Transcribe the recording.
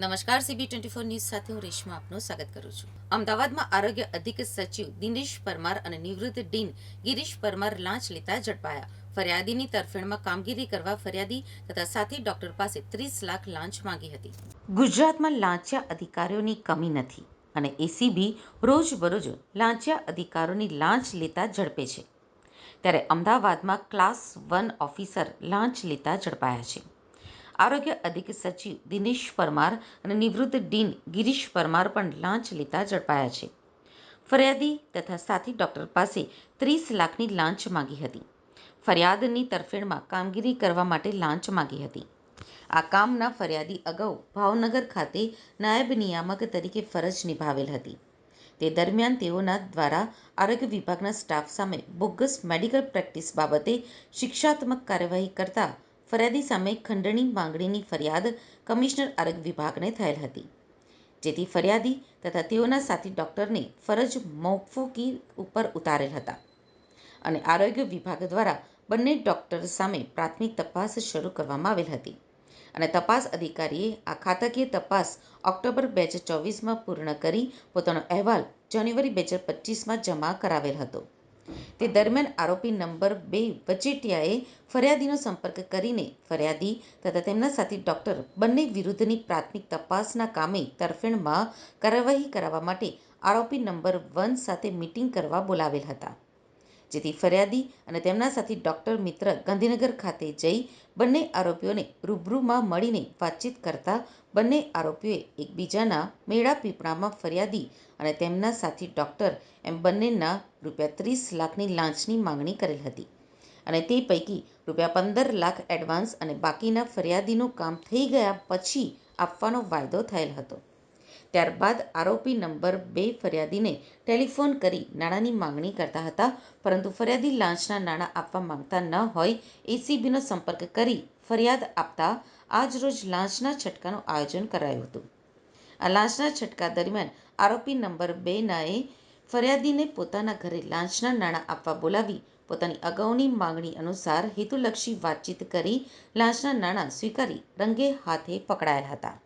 નમસ્કાર CB twenty four news સાથે હું રેશમા આપનું સ્વાગત કરું છું. અમદાવાદમાં આરોગ્ય અધિક સચિવ દિનેશ પરમાર અને નિવૃત્ત ડીન ગિરીશ પરમાર લાંચ લેતા ઝડપાયા. ફરિયાદીની તરફેણમાં કામગીરી કરવા ફરિયાદી તથા સાથી ડોક્ટર પાસે ત્રીસ લાખ લાંચ માંગી હતી. ગુજરાતમાં લાંચિયા અધિકારીઓની કમી નથી અને એસીબી રોજબરોજ લાંચિયા અધિકારોની લાંચ લેતા ઝડપે છે. ત્યારે અમદાવાદમાં ક્લાસ વન ઓફિસર લાંચ લેતા ઝડપાયા છે. આરોગ્ય અધિક સચિવ દિનેશ પરમાર અને નિવૃત્ત ડીન ગિરીશ પરમાર પણ લાંચ લેતા ઝડપાયા છે. ફરિયાદી તથા સાથી ડોક્ટર પાસે ત્રીસ લાખની લાંચ માંગી હતી. ફરિયાદની તરફેણમાં કામગીરી કરવા માટે લાંચ માંગી હતી. આ કામના ફરિયાદી અગાઉ ભાવનગર ખાતે નાયબ નિયામક તરીકે ફરજ નિભાવેલ હતી. તે દરમિયાન તેઓના દ્વારા આરોગ્ય વિભાગના સ્ટાફ સામે બોગસ મેડિકલ પ્રેક્ટિસ બાબતે શિક્ષાત્મક કાર્યવાહી કરતા ફરિયાદી સામે ખંડણી માંગણીની ફરિયાદ કમિશનર આરોગ્ય વિભાગને થયેલ હતી. જેથી ફરિયાદી તથા તેઓના સાથી ડૉક્ટરને ફરજ મોકૂફી ઉપર ઉતારેલ હતા અને આરોગ્ય વિભાગ દ્વારા બંને ડૉક્ટર સામે પ્રાથમિક તપાસ શરૂ કરવામાં આવેલ હતી અને તપાસ અધિકારીએ આ ખાતાકીય તપાસ ઓક્ટોબર બે હજાર ચોવીસમાં પૂર્ણ કરી પોતાનો અહેવાલ જાન્યુઆરી બે હજાર પચીસમાં જમા કરાવેલ હતો. તે દરમિયાન આરોપી નંબર બે વચેટિયાએ ફરિયાદીનો સંપર્ક કરીને ફરિયાદી તથા તેમના સાથી ડોક્ટર બંને વિરુદ્ધની પ્રાથમિક તપાસના કામે તરફેણમાં કાર્યવાહી કરાવવા માટે આરોપી નંબર વન સાથે મીટિંગ કરવા બોલાવેલ હતા. જેથી ફરિયાદી અને તેમના સાથી ડોક્ટર મિત્ર ગાંધીનગર ખાતે જઈ બંને આરોપીઓને રૂબરૂમાં મળીને વાતચીત કરતા બંને આરોપીઓએ એકબીજાના મેળા પીપળામાં ફરિયાદી અને તેમના સાથી ડોક્ટર એમ બંનેના રૂપિયા ત્રીસ લાખની લાંચની માંગણી કરેલ હતી. અને તે પૈકી રૂપિયા પંદર લાખ એડવાન્સ અને બાકીના ફરિયાદીનું કામ થઈ ગયા પછી આપવાનો વાયદો થયેલ હતો. ત્યારબાદ આરોપી નંબર બે ફરિયાદીને ટેલિફોન કરી નાણાંની માંગણી કરતા હતા, પરંતુ ફરિયાદી લાંચના નાણાં આપવા માંગતા ન હોય એસીબીનો સંપર્ક કરી ફરિયાદ આપતા આજરોજ લાંચના છટકાનું આયોજન કરાયું હતું. આ લાંચના છટકા દરમિયાન આરોપી નંબર બે નાએ ફરિયાદીને પોતાના ઘરે લાંચના નાણાં આપવા બોલાવી, પોતાની અગાઉની માંગણી અનુસાર હેતુલક્ષી વાતચીત કરી લાંચના નાણાં સ્વીકારી રંગે હાથે પકડાયા હતા.